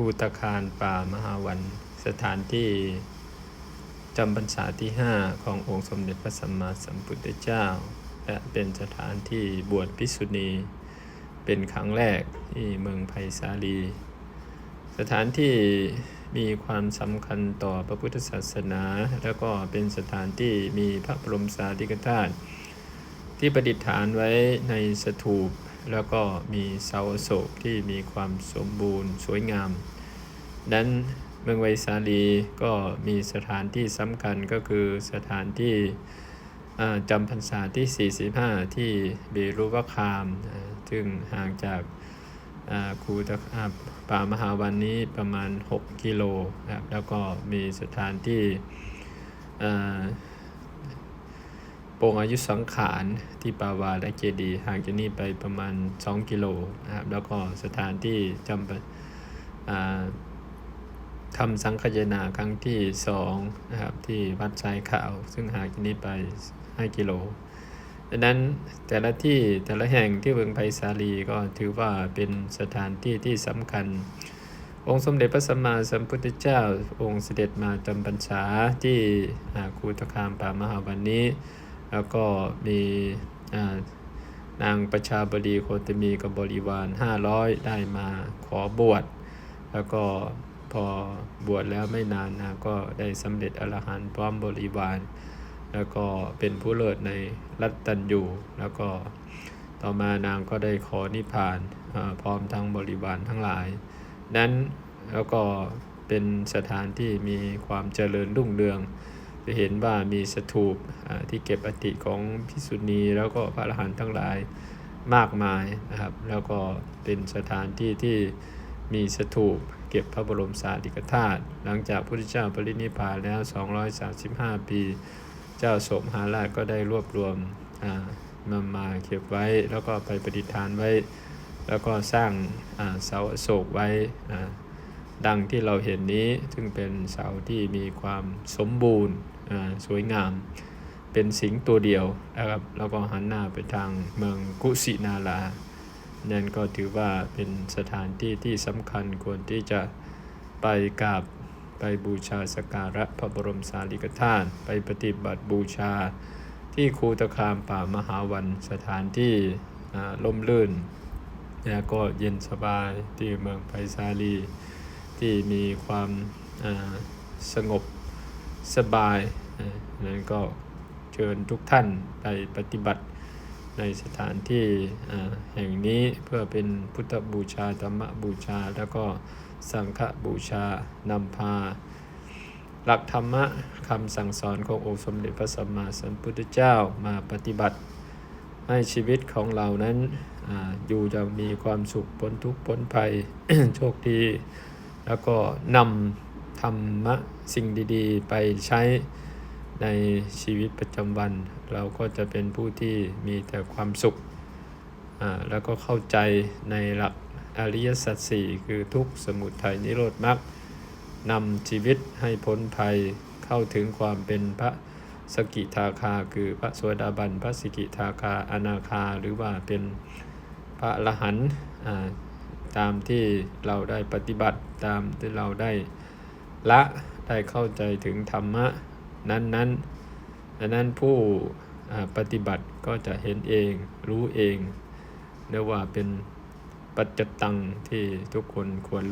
ภูตะคารป่ามหาวัน สถานที่จำพรรษาที่ 5 ขององค์สมเด็จพระสัมมาสัมพุทธเจ้า และเป็นสถานที่บวชภิกษุณี เป็นครั้งแรกที่เมืองไผ่สาลี สถานที่มีความสำคัญต่อพระพุทธศาสนา แล้วก็เป็นสถานที่มีพระบรมสารีริกธาตุที่ประดิษฐานไว้ในสถูป แล้วก็มีเสาโศกที่มีความสมบูรณ์สวยงามดันเมืองไวสาลีก็มีสถานที่สำคัญก็คือสถานที่จำพรรษาที่ 45 ที่เบรุวคาม ซึ่งห่างจากคูตะอ่าป่ามหาวันนี้ประมาณ 6 กิโลครับแล้วก็มีสถานที่ โปรงอายุสังขารที่ปาวาและเจดีห่างจากนี้ไปประมาณ 2 กิโลนะครับ แล้วก็สถานที่จำทำสังคายนาครั้งที่สองนะครับที่วัดสายขาว ซึ่งห่างจากนี้ไป 5 กิโลดังนั้นแต่ละที่แต่ละแห่งที่เมืองไผ่สาลีก็ถือว่าเป็นสถานที่ที่สำคัญ องค์สมเด็จพระสัมมาสัมพุทธเจ้า องค์เสด็จมาจำพรรษาที่อ่าคูตคามป่ามหาวันนี้ แล้วก็มีอ่านางประชาบดีโคตมีกับบริวาร 500 ได้มาขอบวช แล้วก็พอบวชแล้วไม่นานนะก็ได้สำเร็จอรหันต์พร้อมบริวาร แล้วก็เป็นผู้เลิศในรัตตัญญูแล้วก็ต่อมานางก็ได้ขอนิพพานอ่าพร้อมทั้งบริวารทั้งหลาย นั้นแล้วก็เป็นสถานที่มีความเจริญรุ่งเรือง จะเห็นว่ามีสถูปที่เก็บอติของพิสุณีแล้วก็พระอรหันต์ทั้งหลายมากมายนะครับ แล้วก็เป็นสถานที่ที่มีสถูปเก็บพระบรมสารีริกธาตุหลังจากพระพุทธเจ้าปรินิพพานแล้ว 235 ปี เจ้าโสมหาราชก็ได้รวบรวมอ่านำมาเก็บไว้ แล้วก็ไปประดิษฐานไว้ แล้วก็สร้างเสาโศกไว้ดังที่เราเห็นนี้ซึ่งเป็นเสาที่มีความสมบูรณ์ สวยงาม เป็นสิงตัวเดียวนะครับแล้วก็หันหน้าไปทางเมืองกุสินารานั่นก็ถือว่าเป็นสถานที่ที่สำคัญควรที่จะไปกราบไปบูชาสการะพระบรมสารีริกธาตุไปปฏิบัติบูชาที่คูตคามป่ามหาวันสถานที่ล่มลื่น แล้วก็เย็นสบายที่เมืองไผ่สาลีที่มีความสงบ สบายอ่านั้นก็เชิญทุกท่านไปปฏิบัติในสถานที่อ่าแห่งนี้เพื่อเป็นพุทธบูชาธรรมบูชา แล้วก็สังฆบูชานำพา หลักธรรมะคำสั่งสอนขององค์สมเด็จพระสัมมาสัมพุทธเจ้ามาปฏิบัติ ให้ชีวิตของเรานั้นอาอยู่จะมีความสุขพ้นทุกข์พ้นภัยโชคดี แล้วก็นำ ธรรมะสิ่งดีๆ ไปใช้ในชีวิตประจำวัน เราก็จะเป็นผู้ที่มีแต่ความสุขอ่าแล้วก็เข้าใจในหลักอริยสัจสี่คือทุกสมุทัยนิโรธมรรคนำชีวิตให้พ้นภัยเข้าถึงความเป็นพระสกิทาคา คือพระสวสดาบัน พระสกิทาคาอนาคา หรือว่าเป็นพระอรหันอ่าตามที่เราได้ปฏิบัติตามที่เราได้ ละได้เข้าใจถึงธรรมะนั้นๆอันนั้นผู้ปฏิบัติก็จะเห็นเองรู้เองเรียกว่าเป็นปัจจตังที่ทุกคนควรรู้